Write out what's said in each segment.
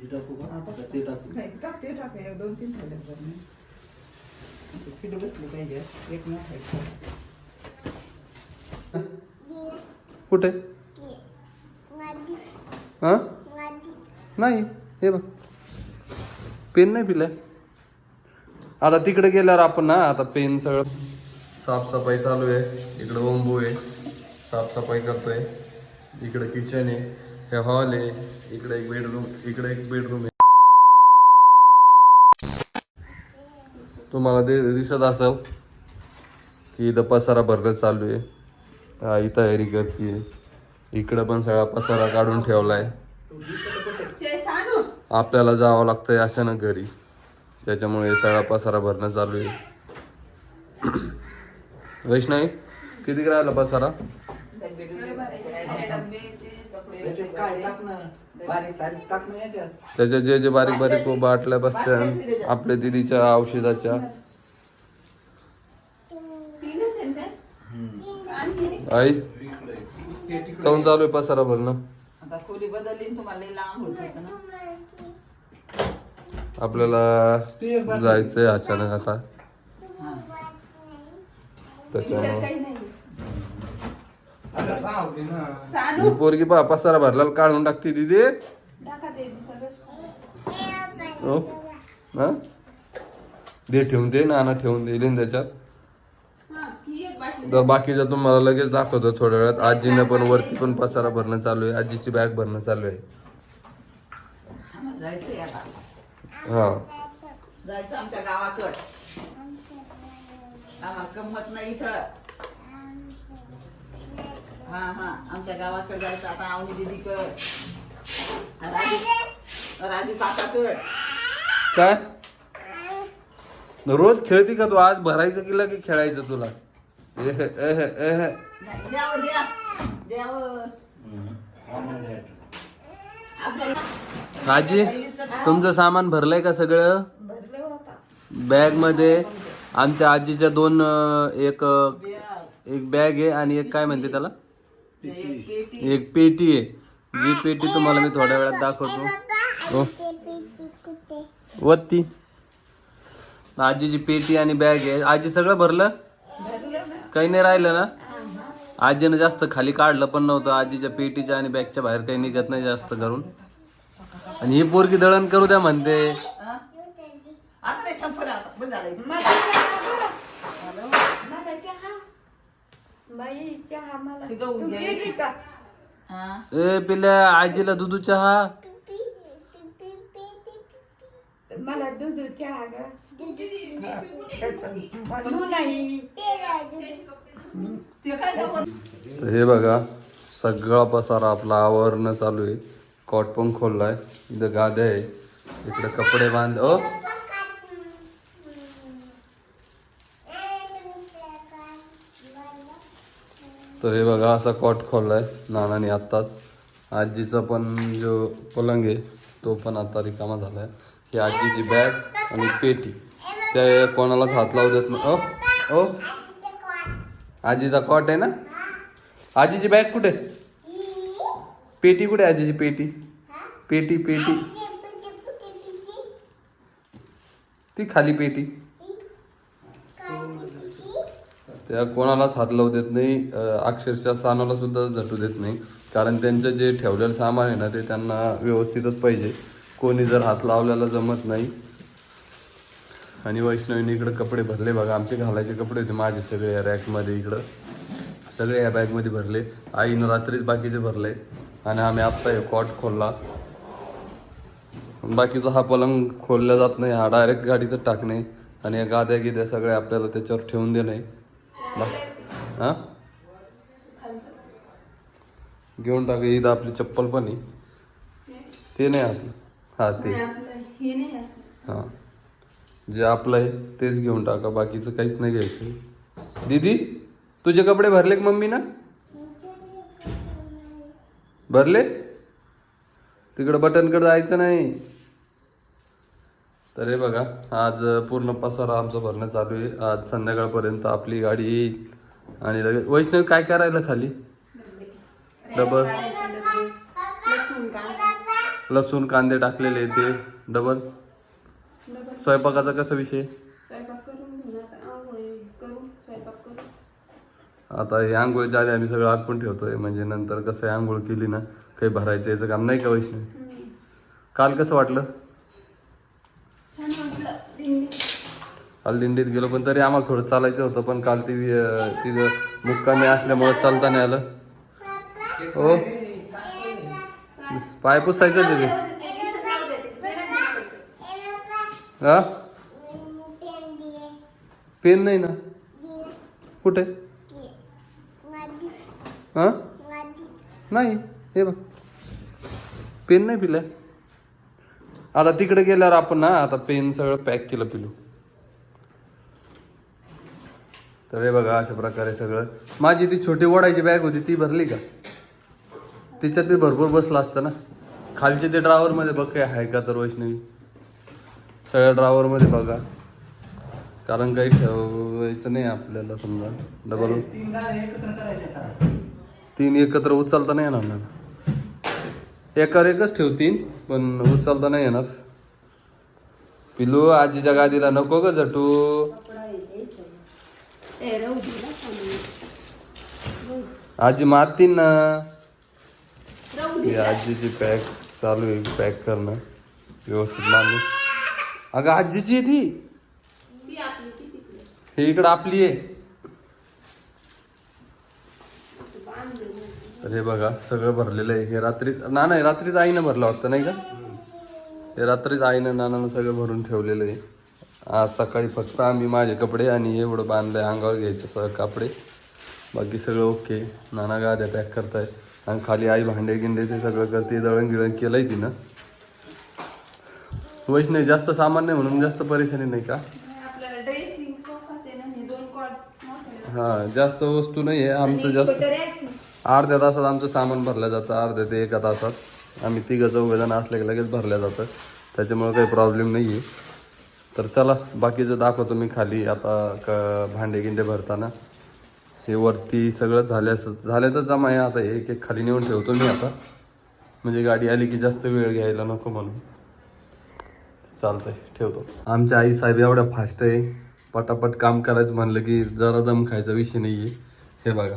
ते टाकू का? आता ते टाकू. नाही टाक ते टाक. एक दोन तीन ठेवले जर नाही ते किती बसले पाहिजे. एक न खायचं कुठे? हा? नाही हे बघ. पेन नाही पिलाय आता तिकडे गेल्यावर आपण ना आता पेन सगळं साफसफाई चालू आहे. इकडे ओंबू आहे. साफसफाई करतोय. इकडे किचन आहे. हे हॉल आहे इकडे एक बेडरूम इकडे एक बेडरूम आहे. तुम्हाला दिसत असं की इथं पसारा भरणं चालू आहे. हा ही तयारी करते इकडं पण सगळा पसारा काढून ठेवलाय. आपल्याला जावं लागतंय अचानक घरी. त्याच्यामुळे सगळा पसारा भरणं चालू आहे. वैष्णवी किती राहिला पसारा? बारीक टाकणं त्याच्या जे जे बारीक बारीक बाटल्या बसत्या आपल्या दिदीच्या औषधाच्या. आई काऊन चालू आहे पसारा भरणं? आता खोली बदलली न तुम्हाला लई लांब होत होतं ना. आपल्याला जायचंय अचानक आता. हा. त्याच्यामुळे ही पोरगी पा पसारा भरला काढून टाकते दिदी. हो? हा? दे ठेवून दे नाना ठेवून देईल ना त्याच्यात. तर बाकीचं तुम्हाला लगेच दाखवतो थोड्या वेळात. आजीनं पण वरती पण पसारा भरणं चालू आहे. आजीची बॅग भरणं चालू आहे. हा. जायचं आमच्या गावाकड. आम्हाला गंमत नाही इथं. हा हा. आमच्या गावाकडे जायचं. आता आवनी दिदीकड. राजू राजू काकाकड. काय? रोज खेळती का तू? आज भरायचं की लगे खेळायचं तुला? एह, एह, एह. नाही, द्यावं द्या. द्यावं. आपल्याला आजी तुमचं सामान भरलंय का सगळं? भरले बापा बॅगमध्ये आमच्या आजीच्या दोन अं, एक अं. एक बॅग आहे आणि एक काय म्हणते त्याला? एक पेटी एक पेटी आहे. जी पेटी तुम्हाला मी थोड्या वेळात दाखवतो. हो वत्ती आजीची पेटी आणि बॅग आहे. आजी सगळं भरलं? काही नाही राहिलं ना? आजीनं जास्त खाली काढलं पण नव्हतं. आजीच्या पेटीच्या आणि बॅगच्या बाहेर काही निघत नाही जास्त करून. आणि ही पोरगी दळण करू द्या म्हणते हा? आता नाही संपलं आता बंद झालं मला चहा बरं. मला चहा बाई चहा मला. ती गहू तू घ्यायची. गेली का? हा? ए पिल्या आजीला दुधू चहा. मला दूध चहा ग. म्हणू नाही. ते काय गहू? तर हे बघा सगळा पसारा आपला आवरणं चालू आहे. कॉट पण खोललाय. इथं गाद्या आहे. इकडे कपडे बांध ओ! तर हे बघा असा कॉट खोलला आहे नानाने आत्ताच. आजीचा पण जो पलंग आहे तो पण आता रिकामा झाला आहे ही आजीची बॅग आणि पेटी. त्या कोणालाच हात लावू देत नाही. ओ ओ. आजीचा कॉट आहे ना? आजीची बॅग कुठे? पेटी कुठे आहे आजीची पेटी? पेटी पेटी. ती खाली पेटी. त्या कोणालाच हात लावू देत नाही अक्षरशः सानाला सुद्धा झटू देत नाही. कारण त्यांचं जे ठेवलेलं सामान आहे ना ते त्यांना व्यवस्थितच पाहिजे. कोणी जर हात लावल्याला जमत नाही. आणि वैष्णवीने इकडं कपडे भरले बघा आमचे घालायचे कपडे होते माझे सगळे या रॅकमध्ये इकडं. सगळे या बॅगमध्ये भरले. आईनं रात्रीच बाकीचे भरले. आणि आम्ही आत्ता हे कॉट खोलला. बाकीचा हा पलंग खोलला जात नाही. हा डायरेक्ट गाडीतच टाकणे. आणि या गाद्या गिद्या सगळ्या आपल्याला त्याच्यावर ठेवून देणे. हा? घेऊन टाक इथं आपली चप्पल पण आहे. ते नाही आपलं हा ते. हे हा. जे आपलं आहे तेच घेऊन टाका बाकीचं काहीच नाही घ्यायचं. दीदी तुझे कपडे भरले का मम्मी ना भरले? तिकडं बटनकडे जायचं नाही. तर हे बघा आज पूर्ण पसारा आमचा भरणं चालू आहे. आज संध्याकाळपर्यंत आपली गाडी येईल. आणि लगेच वैष्णव काय करायला खाली? डबल लसूण कांदा टाकलेले ते. डबल स्वयंपाकाचा कसा विषय? आता आंघोळ हे आंघोळीच्या आधी आम्ही सगळं आटपून ठेवतोय. म्हणजे नंतर कसं आंघोळ केली ना काही भरायचं याचं काम नाही का वैष्णवी. काल कसं वाटलं. काल दिंडीत गेलो पण तरी आम्हाला थोडं चालायचं होतं पण काल ती तिथं मुक्कामी असल्यामुळे चालता नाही आलं. हो? पाय पुसायचं तिथे हा? पेन नाही ना? कुठे? हा? नाही हे बघ. पेन नाही पिलाय आता तिकडे गेल्यावर आपण ना आता पेन सगळं पॅक केलं पिलू. तर हे बघा अशा प्रकारे सगळं. माझी ती छोटी ओढायची बॅग होती ती भरली का? तिच्यात मी भरपूर बसला असतं ना. खालचे ते ड्रावर मध्ये बघ काय आहे का तर वैष्णवी? सगळ्या ड्रावर मध्ये बघा. कारण काही ठेवायचं नाही आपल्याला समजा. डबल तीन एकत्र उचलता नाही येणार ना. एकावर एकच ठेवतील पण उचलता नाही येणार. पिलू आजीच्या गादीला नको ग झटू. आजी मारतीन ना. आजीची पॅक चालू आहे पॅक करणं. व्यवस्थित माणूस अगं आजीची आहे ती. हे इकडं आपली आहे. तर हे बघा सगळं भरलेलं आहे. हे रात्री ना नाही रात्रीच आईनं भरलं वाटतं नाही का? हे रात्रीच आईनं नानानं सगळं भरून ठेवलेलं आहे. आज सकाळी फक्त आम्ही माझे कपडे आणि एवढं बांधलंय अंगावर घ्यायचे सगळं कपडे. बाकी सगळं ओके. नाना गाद्या पॅक करताय. आणि खाली आई भांडे गिंडे ते सगळं करते दळण गिळण केलंय तिनं. वैष्णवी जास्त सामान नाही म्हणून जास्त परेशानी नाही का? आहे हे जास्त वस्तू नाही आहे आमचं जास्त आहे. अर्ध्या तासात आमचं सामान भरलं जातं अर्ध्या ते एका तासात. आम्ही तिघं चौघजण असले की लगेच भरल्या जातं. त्याच्यामुळं काही प्रॉब्लेम नाही आहे तर चला बाकीचं दाखवतो मी खाली. आता क भांडे गिंडे भरताना. हे वरती सगळं झालं असं झाले तर जमा आहे. आता एक एक खाली नेऊन ठेवतो मी आता. म्हणजे गाडी आली की जास्त वेळ घ्यायला नको म्हणून. चालतंय ठेवतो. आमच्या आई साहेब एवढ्या फास्ट आहे. पटापट काम करायचं म्हणलं की जरा दम खायचा विषय नाही आहे हे बघा.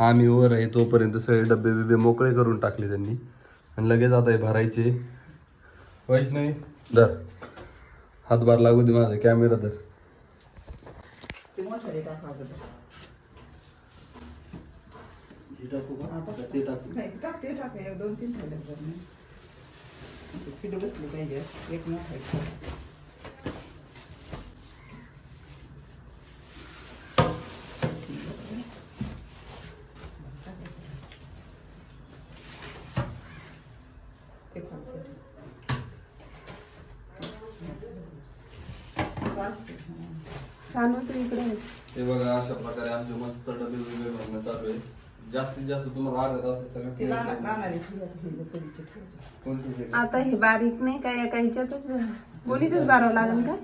आम्ही वर आहे तोपर्यंत सगळे डबे बिबे मोकळे करून टाकले त्यांनी. आणि लगेच आता हे भरायचे. वैष्णवी धर. हातभार लागू दे माझा कॅमेरा धर. ते ते दोन तीन एक मोठा सानू तू इकडे हे बघा अशा प्रकारे आमचे मस्त डबे बिबे भरणं चालू आहे जास्तीत जास्त तुम्हाला अर्ध्या तास सगळं लहान लहान आहे, ठेवा, ठेवा, कधीचे ठेवायचे. कोणती सेकंड? आता हे बारीक नाही का एका ह्याच्यातच बोलीतच बारावं लागेल का?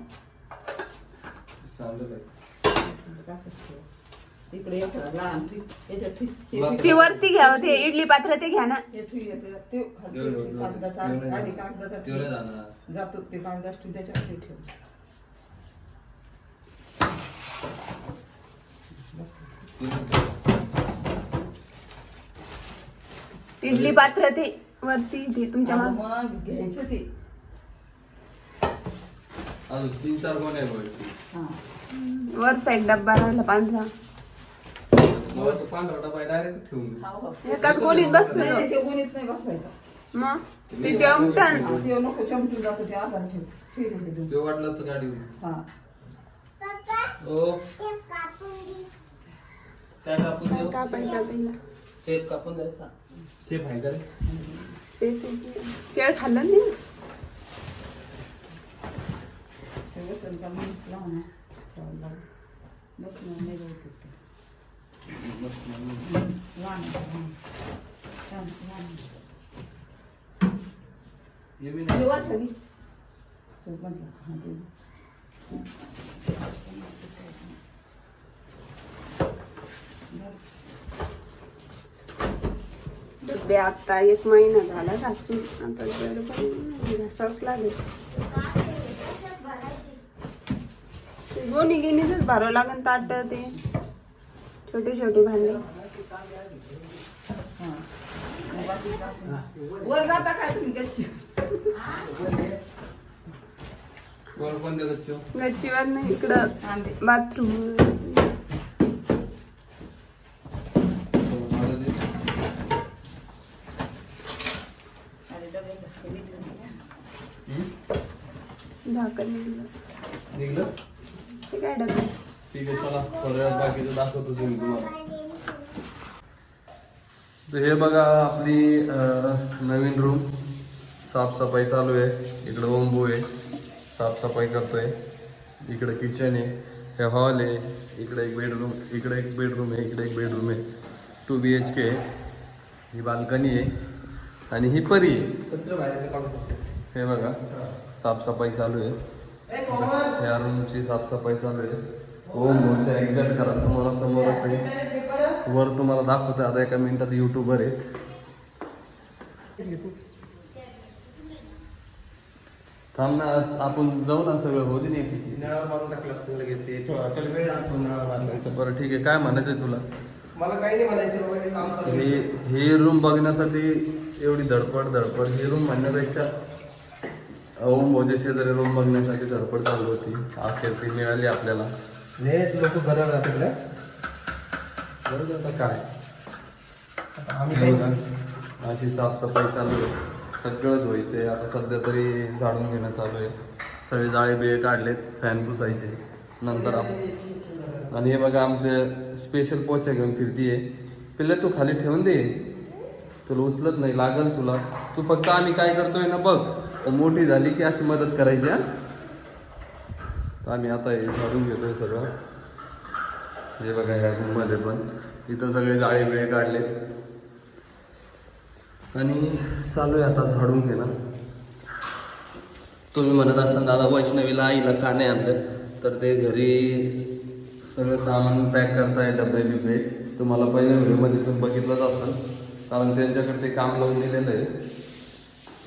इकडे लहान हे. ती वरती घ्या हो, ते इडली पात्र ते घ्या ना. जातो ते कागदाच ते ठेव. इडली पात्र ते वरती ते तुमच्या माग. घ्यायचं ते. अजून तीन चार कोण आहे हा. वरचा एक डब्बा राहिला पांढरा. मला तो पांढरा डबा डायरेक्ट ठेवून दे. हो, हो. एकाच कोणीच बसलं ते कोणीच नाही बसवायचा. मग? ते चमटन ते नको चमटून जातो ते आधार ठेव ठेव, ठेव, ठेव. तो वाटलं तर गाडी हा. ओ काय कापून देऊ? कापायचा पहिला. शेप कापून द्यायचा. शेप आहे का रे? केळ खाल्लं नाही? ते बसेल का मी लहान आहे. चालेल, लावू. बसणार नाही बहुतेक ते. डबे आता एक महिना झाला घासून आता जर पण घासावंच लागेल. दोन्ही गिनीच भरावं लागेल ताट ते. छोटे छोटे भांडे. वर जाता काय तुम्ही गच्ची? गच्चीवर नाही इकडं बाथरूम. झाकण निघलं. निघलं? ते काय डबे? ठीक आहे चला थोड्या वेळात बाकीचं दाखवतो तुम्ही तुम्हाला. तर हे बघा आपली नवीन रूम साफसफाई चालू आहे. इकडं ओंबू आहे. साफसफाई करतोय. इकडे किचन आहे. हे हॉल आहे. इकडे एक बेडरूम इकडे एक बेडरूम आहे. इकडे एक बेडरूम आहे. टू बी एच के ही बाल्कनी आहे. आणि ही परी आहे. हे बघा. साफसफाई चालू आहे. या रूमची साफसफाई चालू आहे. ओम भाऊच्या एक्झॅक्ट करा समोरासमोरच आहे. वर तुम्हाला दाखवतो आता एका मिनिटात युट्यूबर आहे. थांब ना आपण जाऊ ना सगळं होती नाही बरं ठीक आहे. काय म्हणायचंय तुला? मला काही नाही म्हणायचं हे रूम बघण्यासाठी एवढी धडपड धडपड. ही रूम म्हणण्यापेक्षा ओम भाऊच्या शेजारी रूम बघण्यासाठी धडपड चालू होती अखेर ती मिळाली आपल्याला. लयच लोक गदळ राहतात तिकडे. बरोबर काय? आता आम्ही अशी साफसफाई चालू आहे. सगळं धुवायचंय. आता सध्या तरी झाडून घेणं चालू आहे. सगळे जाळे बिळे काढलेत फॅन पुसायचे. नंतर आपण आणि हे बघा आमचे स्पेशल पोछा घेऊन फिरतीये. पिल्ले तू खाली ठेवून दे. तुला उचलत नाही लागल तुला. तू फक्त आम्ही काय करतोय ना बघ. तर मोठी झाली की अशी मदत करायची हा. तर आम्ही आता हे झाडून घेतोय सगळं. हे बघा ह्या रूममध्ये पण. इथं सगळे जाळे बिळे काढले. आणि चालू आहे आता झाडून घेणं. तुम्ही म्हणत असाल दादा वैष्णवीला आईला का नाही आणलं. तर ते घरी सगळं सामान पॅक करताय डबे बिबे. तुम्हाला पहिल्या व्हिडिओमध्ये तुम्ही बघितलंच असाल. कारण त्यांच्याकडे ते काम लावून दिलेलं आहे.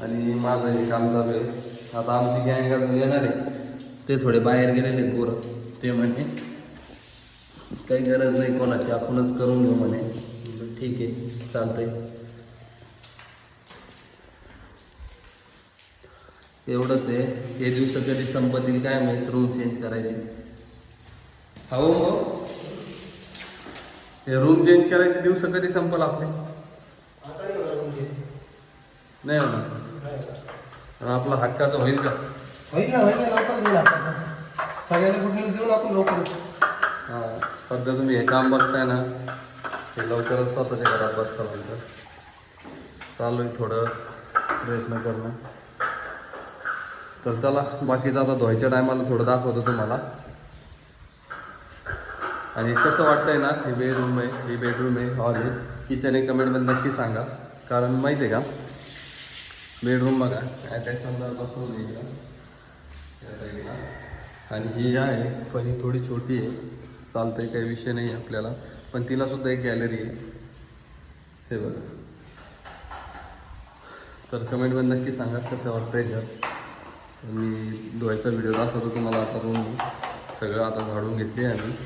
आणि माझं हे काम चालू आहे. आता आमची गँग अजून येणार आहे. ते थोडे बाहेर गेलेले पोरं ते म्हणे काही गरज नाही कोणाची आपणच करून घेऊ म्हणे. ठीक आहे चालतंय. एवढंच आहे. हे दिवस कधी संपत्ती काय माहीत रूम चेंज करायची. हो हो हे रूम चेंज करायचे दिवस कधी संपल आपले? नाही होणार आपला हक्काचं होईल का? होईल ना होईल ना लवकर देऊ आपण. सगळ्यांना गुड न्यूज देऊ आपण लवकर हा सध्या तुम्ही हे काम बघताय ना हे लवकरच स्वतःच्या घरात बसाल आमचं चालू आहे थोडं प्रयत्न करणं. तर चला बाकीचं आता धुवायच्या टायमाला थोडं दाखवतो तुम्हाला. आणि कसं वाटतंय ना हे बेडरूम आहे ही बेडरूम आहे हॉल आहे. किचन आहे कमेंटमध्ये नक्की सांगा. कारण माहिती आहे का बेडरूम बघा काय काय दाखवून इकडं या साईडला आणि ही आहे पण ही थोडी छोटी आहे. चालतंय काही विषय नाही आपल्याला. पण तिला सुद्धा एक गॅलरी आहे. हे बघा. तर कमेंटमध्ये नक्की सांगा कसं वाटतंय घर मी धुवायचा व्हिडिओ दाखवतो तुम्हाला आता रूम सगळं आता झाडून घेतली आहे आम्ही.